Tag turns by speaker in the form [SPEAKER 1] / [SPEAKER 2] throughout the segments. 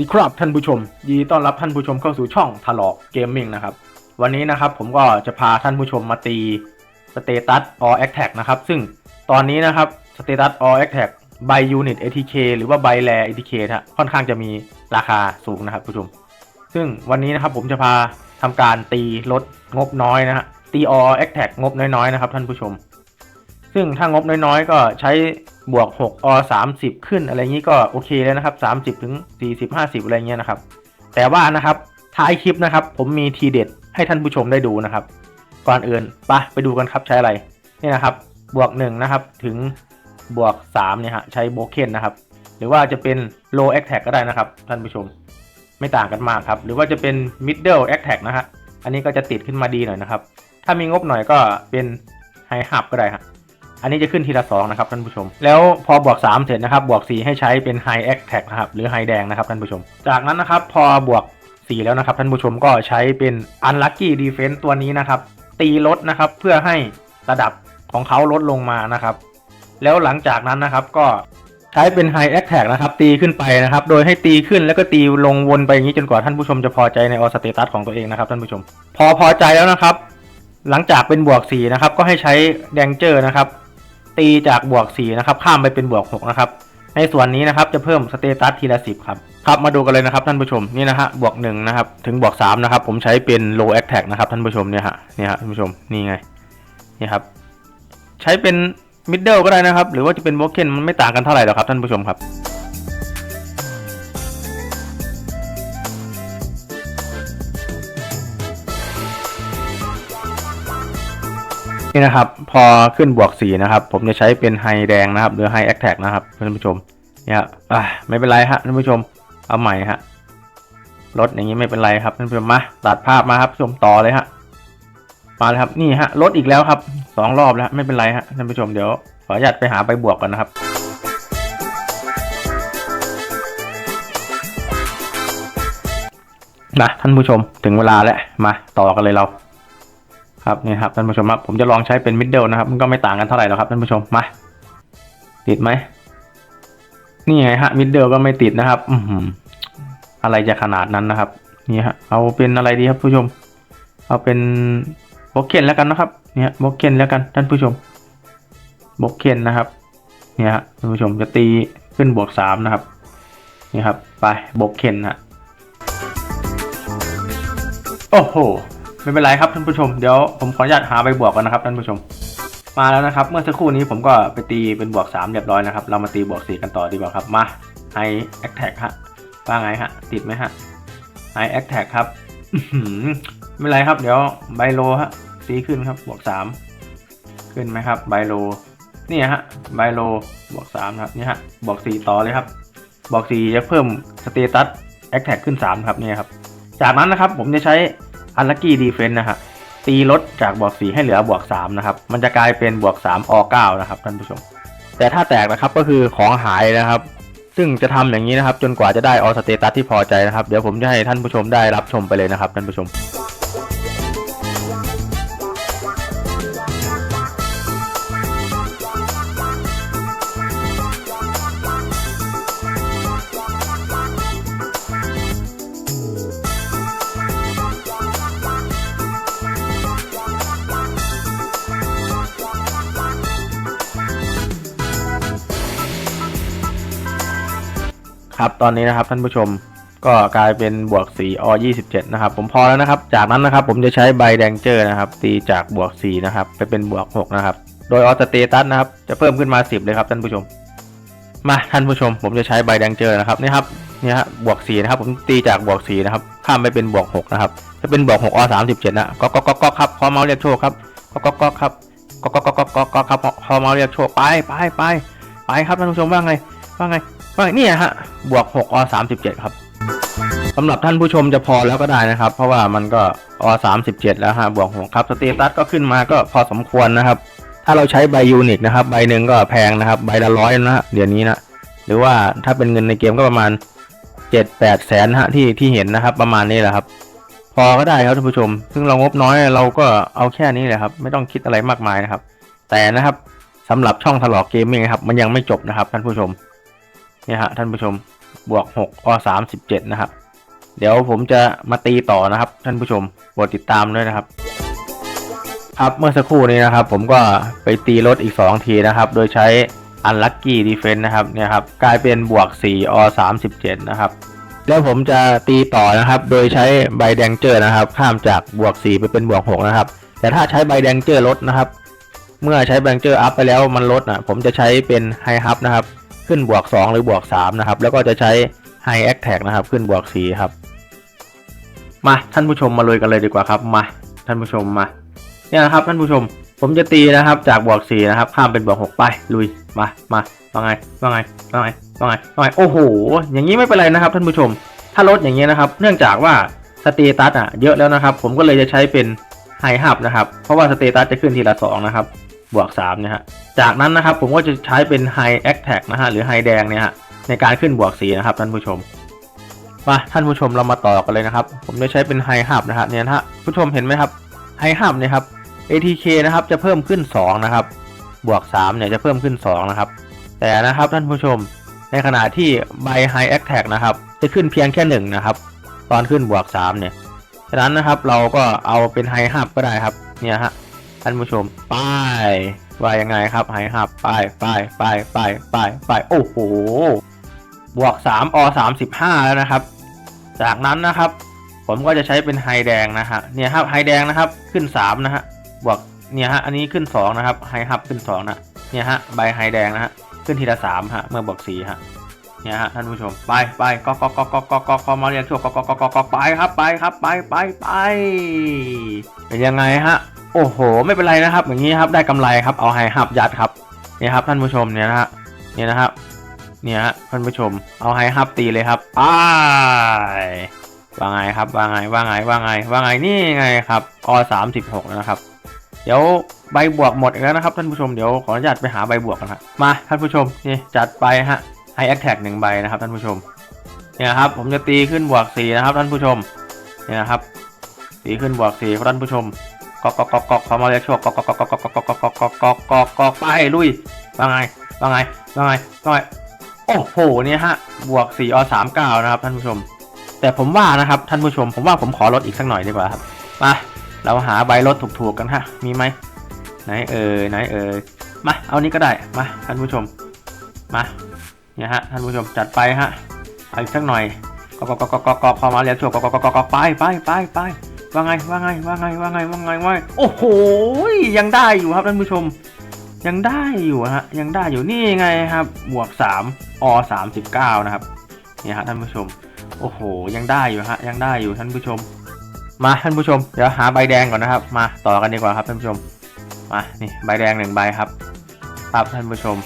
[SPEAKER 1] ดีครับท่านผู้ชมยินดีต้อนรับท่านผู้ชมเข้าสู่ช่องทะลอกเกมมิ่งนะครับ วันนี้นะครับผมก็จะพาท่านผู้ชมมาตีสเตตัส All Attack นะครับ ซึ่งตอนนี้นะครับสเตตัส All Attack ใบ Unit ATK หรือว่าใบแร ATK ฮะค่อนข้างจะมีราคาสูงนะครับผู้ชม ซึ่งวันนี้นะครับผมจะพาทำการตีลดงบน้อยนะฮะตี All Attack งบน้อยๆนะครับท่านผู้ชม ซึ่งถ้างบน้อยๆ ก็ใช้บวก 6 อ 30 ขึ้นอะไรงี้ก็โอเคแล้วนะครับ 30 ถึง 40 50 อะไรเงี้ยนะครับ แต่ว่านะครับท้ายคลิปนะครับ ผมมีทีเด็ดให้ท่านผู้ชมได้ดูนะครับ ก่อนอื่นไปะไปดูกันครับใช้อะไรนี่นะครับ บวก 1 นะครับ ถึงบวก 3 เนี่ยฮะใช้โบเคนนะครับ หรือว่าจะเป็น low attack ก็ได้นะครับ ท่านผู้ชมไม่ต่างกันมากครับ หรือว่าจะเป็น middle attack นะฮะอันนี้ก็จะติดขึ้นมาดีหน่อยนะครับ ถ้ามีงบหน่อยก็เป็น high hub ก็ได้ฮะ อันนี้จะขึ้นทีละสองนะครับท่านผู้ชม แล้วพอบวก 3 เสร็จนะครับ บวก 4 ให้ใช้เป็น High Attack นะครับหรือ High แดงนะครับท่านผู้ชม จากนั้นนะครับพอบวก 4 แล้วนะครับท่านผู้ชมก็ใช้เป็น Unlucky Defense ตัวนี้นะครับตีลดนะครับเพื่อให้ระดับของเขาลดลงมานะครับ แล้วหลังจากนั้นนะครับก็ใช้เป็น High Attack นะครับตีขึ้นไปนะครับ โดยให้ตีขึ้นแล้วก็ตีลงวนไปอย่างนี้จนกว่าท่านผู้ชมจะพอใจในออสเตตัสของตัวเองนะครับท่านผู้ชม พอพอใจแล้วนะครับ หลังจากเป็นบวก4นะครับก็ให้ใช้แดงเจอร์นะครับ ตีจากบวก4นะครับข้ามไปเป็นบวก6นะครับในส่วนนี้นะครับจะเพิ่มสเตตัสทีละ10ครับครับมาดูกันเลยนะครับท่านผู้ชมนี่นะฮะบวก1นะครับถึงบวก3นะครับผมใช้เป็น low attack นะครับท่านผู้ชมเนี่ยฮะเนี่ยฮะท่านผู้ชมนี่ไงนี่ครับใช้เป็น middle ก็ได้นะครับ หรือว่าจะเป็น broken มันไม่ต่างกันเท่าไหร่หรอกครับท่านผู้ชมครับ นี่นะครับ พอขึ้นบวก4นะครับ ผมจะใช้เป็นไฮแดงนะครับ หรือไฮแอคแท็กนะครับท่านผู้ชม เนี่ยไม่เป็นไรฮะท่านผู้ชม เอาใหม่ฮะลดอย่างนี้ไม่เป็นไรครับท่านผู้ชมมาตัดภาพมาครับชมต่อเลยฮะมาเลยครับนี่ฮะลดอีกแล้วครับสองรอบแล้วไม่เป็นไรฮะท่านผู้ชมเดี๋ยวขออนุญาตไปหาใบบวกก่อนนะครับนะท่านผู้ชมถึงเวลาแล้วมาต่อกันเลยเรา ครับนี่ครับท่านผู้ชมครับผมจะลองใช้เป็นมิดเดิลนะครับ มันก็ไม่ต่างกันเท่าไหร่หรอกครับท่านผู้ชมมาติดไหมนี่ไงฮะมิดเดิลก็ไม่ติดนะครับ อือหืออะไรจะขนาดนั้นนะครับ นี่ฮะเอาเป็นอะไรดีครับผู้ชม เอาเป็นบล็อกเคนแล้วกันนะครับ เนี่ยบล็อกเคนแล้วกันท่านผู้ชมบล็อกเคนนะครับ เนี่ยฮะท่านผู้ชมจะตีขึ้นบวกสามนะครับนี่ครับ ไปบล็อกเคนฮะโอ้โห ไม่เป็นไรครับท่านผู้ชมเดี๋ยวผมขออนุญาตหาใบบวกก่อนนะครับท่านผู้ชม มาแล้วนะครับ เมื่อสักครู่นี้ผมก็ไปตีเป็นบวก 3 เรียบร้อยนะครับ เรามาตีบวก 4 กันต่อดีกว่าครับ มาไฮแอคแท็กฮะว่าไงฮะ ติดไหมฮะไฮแอคแท็กครับไม่เป็นไรครับ เดี๋ยวไบโลฮะตีขึ้นครับบวก 3 ขึ้นไหมครับไบโลนี่ฮะไบโลบวก3ครับนี่ฮะบวก 4 ต่อเลยครับบวก4จะเพิ่มสเตตัสแอคแท็กขึ้น3ครับนี่ครับจากนั้นนะครับผมจะใช้ อันลักกี้ดีเฟนต์นะฮะตีลดจากบวก4ให้เหลือบวก3นะครับ มันจะกลายเป็นบวก3อ9นะครับท่านผู้ชม แต่ถ้าแตกนะครับก็คือของหายนะครับ ซึ่งจะทำอย่างนี้นะครับ จนกว่าจะได้ออสเตตัสที่พอใจนะครับ เดี๋ยวผมจะให้ท่านผู้ชมได้รับชมไปเลยนะครับท่านผู้ชม ครับตอนนี้นะครับท่านผู้ชมก็กลายเป็นบวก4อ27นะครับผมพอแล้วนะครับ จากนั้นนะครับผมจะใช้ใบแดงเจอร์นะครับ ตีจากบวก4นะครับไปเป็นบวก6นะครับ โดยออสเตตัสนะครับจะเพิ่มขึ้นมา 10 เลยครับท่านผู้ชม มาท่านผู้ชม ผมจะใช้ใบแดงเจอร์นะครับนี่ครับนี่ฮะบวก4นะครับผมตีจากบวก4นะครับข้ามไปเป็นบวก6นะครับจะเป็นบวก6อ37นะก็ก็ก็ก็ครับพอเมาส์เรียกโชคครับก็ก็ก็ครับก็ก็ก็ก็ก็ครับพอเมาส์เรียกโชคไปไปไปไปครับท่านผู้ชมว่าไงว่าไง เนี่ยฮะ บวก6อ37 ครับสำหรับท่านผู้ชมจะพอแล้วก็ได้นะครับ เพราะว่ามันก็อ37 แล้วฮะ บวก6ครับ สเตตัสก็ขึ้นมาก็พอสมควรนะครับ ถ้าเราใช้ใบยูนิคนะครับ ใบหนึ่งก็แพงนะครับ ใบละร้อยนะฮะ เดี๋ยวนี้นะ หรือว่าถ้าเป็นเงินในเกมก็ประมาณ 7-8 แสนฮะที่ที่เห็นนะครับ ประมาณนี้แหละครับ พอก็ได้ครับท่านผู้ชม ซึ่งเรางบน้อยเราก็เอาแค่นี้แหละครับ ไม่ต้องคิดอะไรมากมายนะครับ แต่นะครับสำหรับช่องถลอกเกมมิ่งครับ มันยังไม่จบนะครับท่านผู้ชม เนี่ยฮะท่านผู้ชมบวก6อ37นะครับ เดี๋ยวผมจะมาตีต่อนะครับ ท่านผู้ชมโปรดติดตามด้วยนะครับครับเมื่อสักครู่นี้นะครับ ผมก็ไปตีรถอีก 2 ทีนะครับ โดยใช้ Unlucky Defense นะครับเนี่ยครับกลายเป็นบวก 4 อ 37 นะครับ แล้วผมจะตีต่อนะครับ โดยใช้ใบแดงเจอร์นะครับ ข้ามจากบวก 4 ไปเป็นบวก 6 นะครับ แต่ถ้าใช้ใบแดงเจอร์ลดนะครับ เมื่อใช้แบงเจอร์อัพไปแล้วมันลดนะผมจะใช้เป็นไฮฮับนะครับ ขึ้นบวก 2 หรือบวก 3 นะครับ แล้วก็จะใช้ไฮแอคแท็กนะครับ ขึ้นบวก 4 ครับ มาท่านผู้ชมมาเลยกันเลยดีกว่าครับ มาท่านผู้ชมมา เนี่ยนะครับท่านผู้ชม ผมจะตีนะครับจากบวก 4 นะครับ ข้ามเป็นบวก 6 ไป ลุย มา มาว่าไงว่าไงว่าไงว่าไงว่าไง โอ้โห อย่างนี้ไม่เป็นไรนะครับ ท่านผู้ชม ถ้าลดอย่างนี้นะครับ เนื่องจากว่าสเตตัสอะเยอะแล้วนะครับ ผมก็เลยจะใช้เป็นไฮฮับนะครับ เพราะว่าสเตตัสจะขึ้นทีละ2นะครับ บวก3เนี่ยฮะจากนั้นนะครับผมก็จะใช้เป็นไฮแอคแท็กนะฮะหรือไฮแดงเนี่ยฮะในการขึ้นบวก4นะครับท่านผู้ชมมาท่านผู้ชมเรามาต่อกันเลยนะครับ ผมจะใช้เป็นไฮฮับนะฮะเนี่ยฮะผู้ชมเห็นไหมครับไฮฮับเนี่ยครับ ATK นะครับจะเพิ่มขึ้น 2 นะครับ บวก3เนี่ยจะเพิ่มขึ้น 2 นะครับ แต่นะครับท่านผู้ชมในขณะที่ใบ High Attack นะครับจะขึ้นเพียงแค่1นะครับตอนขึ้นบวก3เนี่ยฉะนั้นนะครับเราก็เอาเป็น High Hub ก็ได้ครับเนี่ยฮะ ท่านผู้ชมไป้ายว่ายังไงครับ High Hub ป้ายป้ายป้ายป้ายป้ายป้ายโอ้โหบวก3อ35แล้วนะครับ จากนั้นนะครับ ผมก็จะใช้เป็นไฮแดงนะฮะเนี่ยครับไฮแดงนะครับขึ้น3นะฮะบวกเนี่ยฮะอันนี้ขึ้น2นะครับไฮฮับขึ้น2นะเนี่ยฮะใบไฮแดงนะฮะขึ้นทีละ3ฮะเมื่อบวก4ฮะเนี่ยฮะท่านผู้ชมไปไปก็ก็ก็ก็ก็ก็ก็มาเรียกช่วงก็ก็ก็ก็ก็ไปครับไปครับไปไปไปเป็นยังไงฮะ โอ้โห ไม่เป็นไรนะครับ อย่างนี้ครับได้กำไรครับเอาไฮฮับยัดครับเนี่ยครับท่านผู้ชมเนี่ยนะฮะเนี่ยนะครับ เนี่ยฮะท่านผู้ชมเอาไฮฮับตีเลยครับไปว่าไงครับว่าไงว่าไงว่าไงว่าไงนี่ไงครับอ36นะครับ เดี๋ยวใบบวกหมดแล้วนะครับท่านผู้ชมเดี๋ยวขออนุญาตไปหาใบบวกกันครับมาท่านผู้ชมนี่จัดไปฮะให้แอคแท็กหนึ่งใบนะครับท่านผู้ชมเนี่ยครับผมจะตีขึ้นบวกสี่นะครับท่านผู้ชมเนี่ยครับตีขึ้นบวกสี่ครับท่านผู้ชม กอกกอกกอกกอกเขามาเรียกโชคกอกกอกกอกกอกกอกกอกกอกกอกกอกกอกกอกไปลุยว่าไงว่าไงว่าไงว่าไงโอ้โหเนี่ยฮะบวก4อ39นะครับท่านผู้ชม แต่ผมว่านะครับท่านผู้ชม ผมว่าผมขอลดอีกสักหน่อยดีกว่าครับมาเราหาใบลดถูกๆกันฮะมีไหมไหนเอ่ยไหนเอ่ยมาเอานี้ก็ได้มาท่านผู้ชมมาเนี่ยฮะท่านผู้ชมจัดไปฮะเอาอีกสักหน่อยกอกกอกกอกกอกกอกพอมาเรียกโชคกอกกอกกอกกอกไปไปไปไป ว่าไงว่าไงว่าไงว่าไงว่าไงว่าไงโอ้โหยังได้อยู่ครับท่านผู้ชม ยังได้อยู่ฮะยังได้อยู่นี่ไงครับ บวก3อ39 นะครับเนี่ยฮะท่านผู้ชม โอ้โห ยังได้อยู่ฮะยังได้อยู่ท่านผู้ชม มาท่านผู้ชม เดี๋ยวหาใบแดงก่อนนะครับ มาต่อกันดีกว่าครับท่านผู้ชมมานี่ใบแดงหนึ่งใบครับครับท่านผู้ชม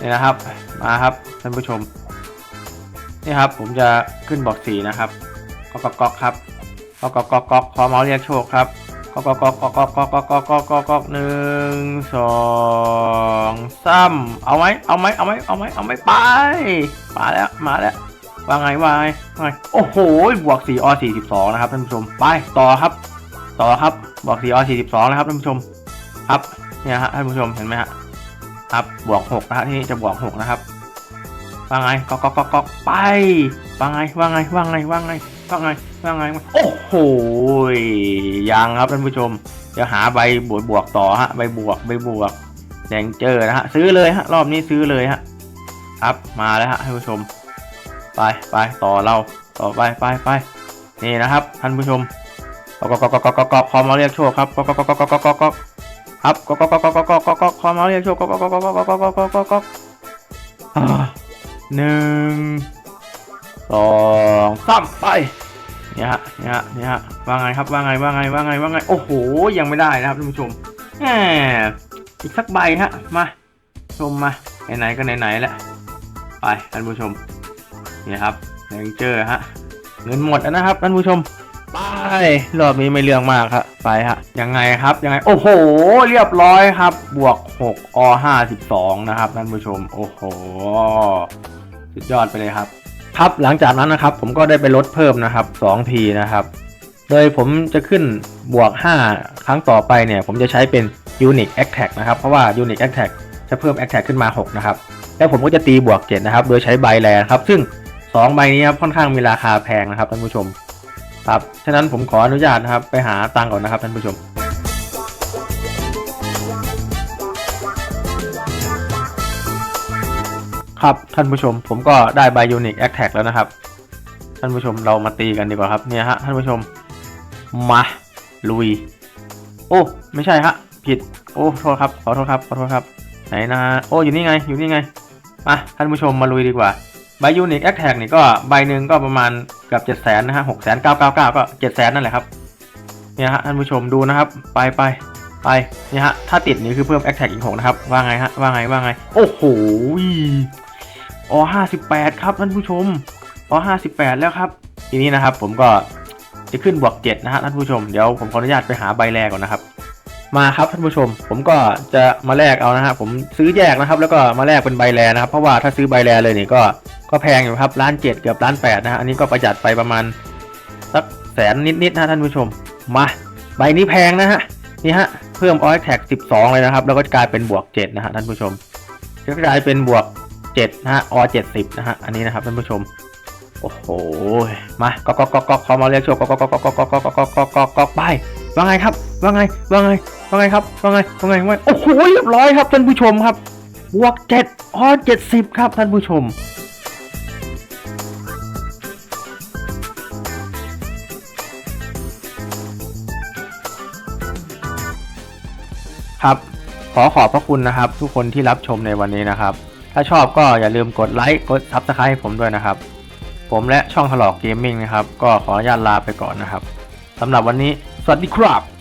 [SPEAKER 1] นี่นะครับมาครับท่านผู้ชมนี่ครับผมจะขึ้นบอกสีนะครับก๊อกก๊อกครับ อกกอกกอกก๊อกขอเมาส์เรียกโชคครับกอกกอกกอกกอกกอกกอกกอกกอกก๊อกก๊อกก๊อกหนึ่งสองสามเอาไหมเอาไหมเอาไหมเอาไหมเอาไหมไป มาแล้วมาแล้วว่าไงว่าไงว่าไงโอ้โหบวก4อ42นะครับท่านผู้ชมไปต่อครับ ต่อครับบวก4อ42นะครับท่านผู้ชมครับเนี่ยฮะท่านผู้ชมเห็นไหมฮะครับบวก6นะฮะที่นี่จะบวก6นะครับว่าไงก็ก็ก็ก็ไปว่าไงว่าไงว่าไงว่าไง ว่าไงว่าไงโอ้โหยังครับท่านผู้ชมเดี๋ยวหาใบบวกบวกต่อฮะใบบวกใบบวกแดงเจอนะฮะซื้อเลยฮะรอบนี้ซื้อเลยฮะครับมาแล้วฮะท่านผู้ชม ไปไปต่อเราต่อไปไปไปนี่นะครับท่านผู้ชมก็ก็ก็ก็ก็ก็คอมาเรียกโชคครับก็ก็ก็ก็ก็ก็ก็ครับก็ก็ก็ก็ก็ก็ก็ก็คอมาเรียกโชคก็ก็ก็ก็ก็ก็ก็ก็ก็หนึ่ง สองสามไปเนี่ยฮะเนี่ยฮะเนี่ยฮะว่าไงครับว่าไงว่าไงว่าไงว่าไงโอ้โหยังไม่ได้นะครับท่านผู้ชมแหมอีกสักใบฮะมาชมมาไหนๆก็ไหนๆแล้วไปท่านผู้ชมเนี่ยครับแรงเจอฮะเงินหมดแล้วนะครับท่านผู้ชมไปรอบนี้ไม่เรื่องมากครับไปฮะยังไงครับยังไงโอ้โห เรียบร้อยครับ บวก6อ52นะครับท่านผู้ชม โอ้โหสุดยอดไปเลยครับ ครับหลังจากนั้นนะครับ ผมก็ได้ไปลดเพิ่มนะครับ2ทีนะครับ โดยผมจะขึ้นบวก 5 ครั้งต่อไปเนี่ย ผมจะใช้เป็น Unique Attack นะครับ เพราะว่า Unique Attack จะเพิ่ม Attack ขึ้นมา 6 นะครับ แล้วผมก็จะตีบวกเจ็ดนะครับ โดยใช้ใบแลนครับ ซึ่งสองใบนี้ครับค่อนข้างมีราคาแพงนะครับท่านผู้ชม ครับ ฉะนั้นผมขออนุญาตนะครับ ไปหาตังก่อนนะครับท่านผู้ชม ครับท่านผู้ชมผมก็ได้ไบยูนิคแอคแท็กแล้วนะครับ ท่านผู้ชมเรามาตีกันดีกว่าครับเนี่ยฮะท่านผู้ชมมาลุย โอ้ไม่ใช่ฮะผิดโอ้โทษครับขอโทษครับขอโทษครับไหนนะโอ้อยู่นี่ไงอยู่นี่ไงมาท่านผู้ชมมาลุยดีกว่าใบยูนิคแอคแท็กนี่ก็ใบหนึ่งก็ประมาณเกือบเจ็ดแสนนะฮะหกแสนเก้าเก้าเก้าก็เจ็ดแสนนั่นแหละครับเนี่ยฮะท่านผู้ชมดูนะครับ ไปไปไปเนี่ยฮะถ้าติดนี่คือเพิ่มแอคแท็กอีกหกนะครับว่าไงฮะว่าไงว่าไง โอ้โห อ๋อห้าสิบแปดครับท่านผู้ชมอ๋อห้าสิบแปดแล้วครับ ทีนี้นะครับผมก็จะขึ้นบวกเจ็ดนะฮะท่านผู้ชม เดี๋ยวผมขออนุญาตไปหาใบแรกก่อนนะครับ มาครับท่านผู้ชม ผมก็จะมาแลกเอานะฮะผมซื้อแยกนะครับ แล้วก็มาแลกเป็นใบแลนะครับ เพราะว่าถ้าซื้อใบแลเลยนี่ก็ก็แพงอยู่ครับล้านเจ็ดเกือบล้านแปดนะฮะอันนี้ก็ประหยัดไปประมาณสักแสนนิดๆนะท่านผู้ชม มาใบนี้แพงนะฮะนี่ฮะเพิ่มออยแท็กสิบสองเลยนะครับ แล้วก็กลายเป็นบวกเจ็ดนะฮะท่านผู้ชมก็กลายเป็นบวก เจ็ดนะฮะอเจ็ดสิบนะฮะอันนี้นะครับท่านผู้ชมโอ้โหมาก็ก็ก็ก็เขามาเรียกโชว์ก็ก็ก็ก็ก็ก็ก็ก็ก็ก็ก็ไปว่าไงครับว่าไงว่าไงว่าไงครับว่าไงว่าไงว่าโอ้โหเรียบร้อยครับท่านผู้ชมครับบวกเจ็ดออเจ็ดสิบครับท่านผู้ชมครับขอขอบพระคุณนะครับ ทุกคนที่รับชมในวันนี้นะครับ ถ้าชอบก็อย่าลืมกดไลค์กดซับสไครต์ให้ผมด้วยนะครับ ผมและช่องถลอกเกมมิ่งนะครับ ก็ขออนุญาตลาไปก่อนนะครับสำหรับวันนี้ สวัสดีครับ